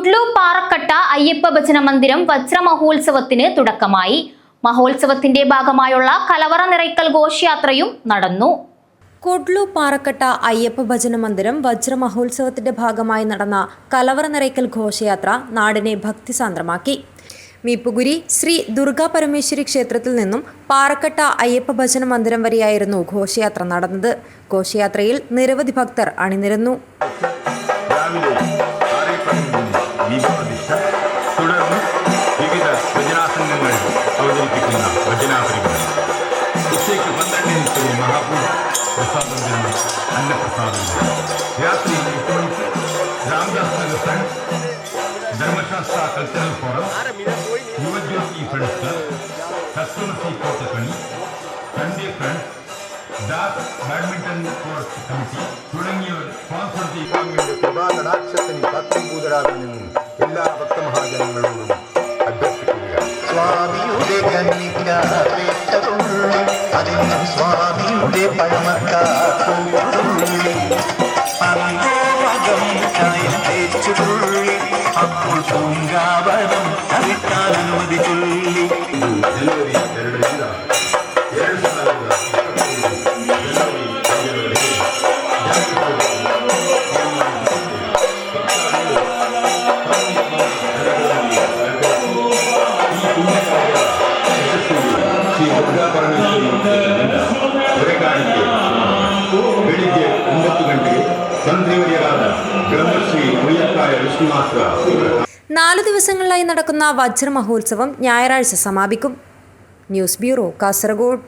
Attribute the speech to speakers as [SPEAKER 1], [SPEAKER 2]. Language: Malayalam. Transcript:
[SPEAKER 1] കുഡ്ലു പാറക്കട്ട അയ്യപ്പ ഭജന മന്ദിരം വജ്ര മഹോത്സവത്തിന് തുടക്കമായി. മഹോത്സവത്തിന്റെ ഭാഗമായുള്ള കലവറ നിറയ്ക്കൽ ഘോഷയാത്രയും നടന്നു.
[SPEAKER 2] കുഡ്ലു പാറക്കട്ട അയ്യപ്പ ഭജന മന്ദിരം വജ്ര മഹോത്സവത്തിന്റെ ഭാഗമായി നടന്ന കലവറ നിറയ്ക്കൽ ഘോഷയാത്ര നാടിനെ ഭക്തിസാന്ദ്രമാക്കി മീപ്പുകുരി ശ്രീ ദുർഗാ പരമേശ്വരി ക്ഷേത്രത്തിൽ നിന്നും പാറക്കട്ട അയ്യപ്പ ഭജന മന്ദിരം വരെയായിരുന്നു ഘോഷയാത്ര നടന്നത്. ഘോഷയാത്രയിൽ നിരവധി ഭക്തർ അണിനിരന്നു.
[SPEAKER 3] തുടർന്ന് വിവിധ ഭജനാസംഘങ്ങൾ അവതരിപ്പിക്കുന്ന ഭജനാപരിപാടി. ഉച്ചയ്ക്ക് പന്ത്രണ്ടിന് ശ്രീ മഹാപൂജ പ്രസാദം വിതരണം അന്നപ്രസാദം. രാത്രി എട്ട് മണിക്ക് Ramdas Nagar friends Dharmasastha cultural forum Yuvajyothi friends കസ്റ്റമസി Kottakkani Sunday friends dark badminton court committee തുടങ്ങിയവർ സ്പോൺസർ ചെയ്യുവാനുള്ള കൃപാകടാക്ഷത്തിന് ഭക്തമഹാജനങ്ങളോടും അഭ്യർത്ഥിക്കുകയാണ്
[SPEAKER 4] സ്വാമിയുടെ കന്നിക്കാവേറ്റതുള്ളി അതിനും സ്വാമിയുടെ പഴമക്കാത്തുള്ളി പങ്കോമകം ചായം തേച്ചുള്ളി അപ്പോൾ പൂങ്കാവനം
[SPEAKER 3] ದುರ್ಗಾ ಪರಮೇಶ್ವರಿ ಹೊರೆಕಾಣಿಕೆ ಬೆಳಿಗ್ಗೆ ಒಂಬತ್ತು ಗಂಟೆಗೆ ತಂತ್ರಿವರಿಯರಾದ ಬ್ರಹ್ಮಶ್ರೀ ಉಳಿಯಕ್ಕಾಯ ವಿಷ್ಣುಮಾತ್ರ
[SPEAKER 2] നാലു ദിവസങ്ങളിലായി നടക്കുന്ന വജ്ര മഹോത്സവം ഞായറാഴ്ച സമാപിക്കും ന്യൂസ് ബ്യൂറോ കാസർഗോഡ്